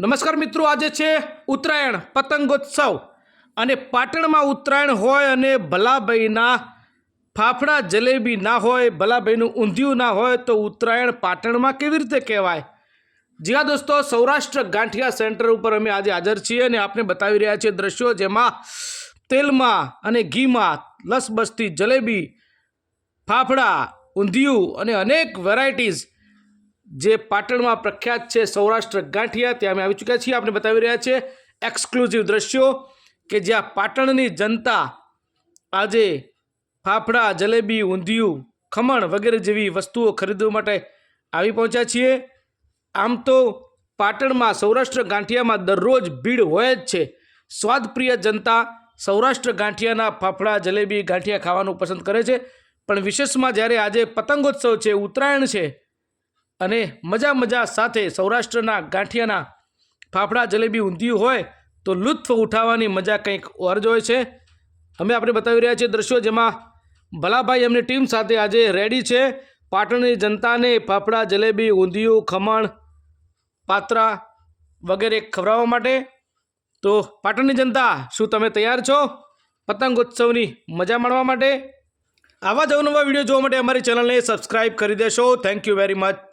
નમસ્કાર મિત્રો, આજે છે ઉત્તરાયણ, પતંગોત્સવ. અને પાટણમાં ઉત્તરાયણ હોય અને ભલાભાઈના ફાફડા જલેબી ના હોય ભલાભાઈનું ઊંધિયું ના હોય, તો ઉત્તરાયણ પાટણમાં કેવી રીતે કહેવાય? જી હા દોસ્તો, સૌરાષ્ટ્ર ગાંઠિયા સેન્ટર ઉપર અમે આજે હાજર છીએ અને આપને બતાવી રહ્યા છીએ દ્રશ્યો જેમાં તેલમાં અને ઘીમાં લસબસ્તી જલેબી, ફાફડા, ઊંધિયું અને અનેક વેરાયટીઝ જે પાટણમાં પ્રખ્યાત છે સૌરાષ્ટ્ર ગાંઠિયા ત્યાં અમે આવી ચૂક્યા છીએ. આપણે બતાવી રહ્યા છીએ એક્સક્લુઝિવ દ્રશ્યો કે જ્યાં પાટણની જનતા આજે ફાફડા, જલેબી, ઊંધિયું, ખમણ વગેરે જેવી વસ્તુઓ ખરીદવા માટે આવી પહોંચ્યા છીએ. આમ તો પાટણમાં સૌરાષ્ટ્ર ગાંઠિયામાં દરરોજ ભીડ હોય જ છે. સ્વાદપ્રિય જનતા સૌરાષ્ટ્ર ગાંઠિયાના ફાફડા, જલેબી, ગાંઠિયા ખાવાનું પસંદ કરે છે. પણ વિશેષમાં જ્યારે આજે પતંગોત્સવ છે, ઉત્તરાયણ છે અને મજા મજા સાથે સૌરાષ્ટ્રના ગાંઠિયાના ફાફડા, જલેબી ઊંધિયું હોય તો લુત્ફ ઉઠાવવાની મજા કંઈક ઓર જ હોય છે. અમે આપણે બતાવી રહ્યા છીએ દ્રશ્યો જેમાં ભલાભાઈ એમની ટીમ સાથે આજે રેડી છે. પાટણની જનતાને ફાફડા, જલેબી, ઊંધિયું, ખમણ, પાત્રા વગેરે ખવડાવવા માટે. તો પાટણની જનતા, શું તમે તૈયાર છો? પતંગોત્સવની મજા માણવા માટે. આવા જ અવનવા વીડિયો જોવા માટે અમારી ચેનલને સબસ્ક્રાઇબ કરી દેશો. Thank you very much